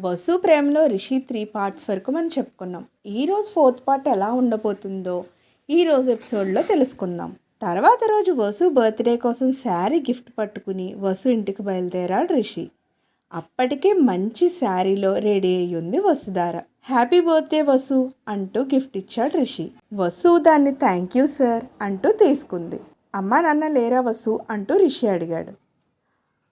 వసు ప్రేమలో Rishi three parts వరకు మనం చెప్పుకున్నాం. ఈరోజు ఫోర్త్ పార్ట్ ఎలా ఉండబోతుందో ఈరోజు ఎపిసోడ్లో తెలుసుకుందాం. తర్వాత రోజు వసు బర్త్డే కోసం శారీ గిఫ్ట్ పట్టుకుని వసు ఇంటికి బయలుదేరాడు రిషి. అప్పటికే మంచి శారీలో రెడీ అయ్యి ఉంది వసుధార. హ్యాపీ బర్త్డే వసు అంటూ గిఫ్ట్ ఇచ్చాడు రిషి. వసు దాన్ని థ్యాంక్ యూ సార్ అంటూ తీసుకుంది. అమ్మా నాన్న లేరా వసు అంటూ రిషి అడిగాడు.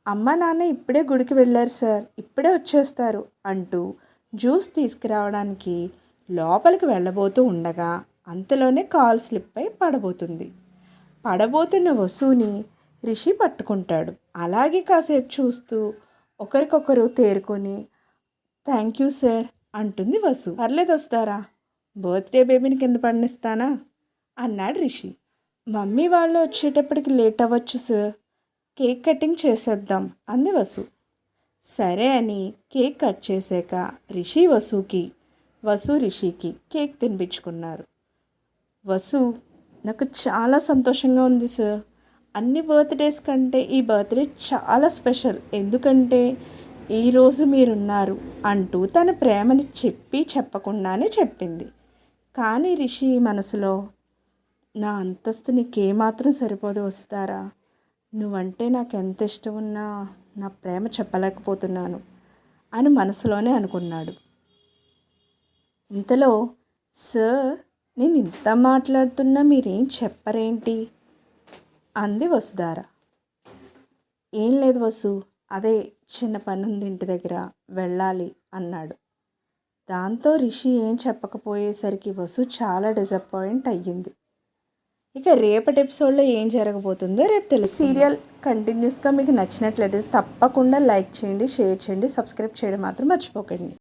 అమ్మ నాన్న ఇప్పుడే గుడికి వెళ్ళారు సార్ ఇప్పుడే వచ్చేస్తారు అంటూ జ్యూస్ తీసుకురావడానికి లోపలికి వెళ్ళబోతూ ఉండగా అంతలోనే కాల్ స్లిప్ అయి పడబోతుంది. పడబోతున్న వసూని రిషి పట్టుకుంటాడు. అలాగే కాసేపు చూస్తూ ఒకరికొకరు తేరుకొని థ్యాంక్ యూ సార్ అంటుంది వసు పర్లేదు వస్తారా? బర్త్డే బేబీని కింద పండిస్తానా? అన్నాడు రిషి. మమ్మీ వాళ్ళు వచ్చేటప్పటికి లేట్ అవ్వచ్చు సార్ కేక్ కటింగ్ చేసేద్దాం అంది వసు. సరే అని కేక్ కట్ చేసాక రిషి వసుకి వసు రిషికి కేక్ తినిపించుకున్నారు. వసు నాకు చాలా సంతోషంగా ఉంది సార్. అన్ని బర్త్డేస్ కంటే ఈ బర్త్డే చాలా స్పెషల్. ఎందుకంటే ఈరోజు మీరున్నారు అంటూ తన ప్రేమని చెప్పి చెప్పకుండానే చెప్పింది. కానీ రిషి మనసులో నా అంతస్తు నీకేమాత్రం సరిపోదు వస్తారా? నువ్వంటే నాకు ఎంత ఇష్టం ఉన్నా నా ప్రేమ చెప్పలేకపోతున్నాను అని మనసులోనే అనుకున్నాడు. ఇంతలో సార్ నేను ఇంత మాట్లాడుతున్నా మీరేం చెప్పరేంటి? అంది వసుధార. ఏం లేదు వసు అదే చిన్న పని ఉంది ఇంటి దగ్గర వెళ్ళాలి అన్నాడు. దాంతో రిషి ఏం చెప్పకపోయేసరికి వసు చాలా డిసప్పాయింట్ అయ్యింది. ఇక రేపటి ఎపిసోడ్లో ఏం జరగబోతుందో రేపు తెలుసు సీరియల్ కంటిన్యూస్గా మీకు నచ్చినట్లయితే తప్పకుండా లైక్ చేయండి షేర్ చేయండి సబ్స్క్రైబ్ చేయడం మాత్రం మర్చిపోకండి.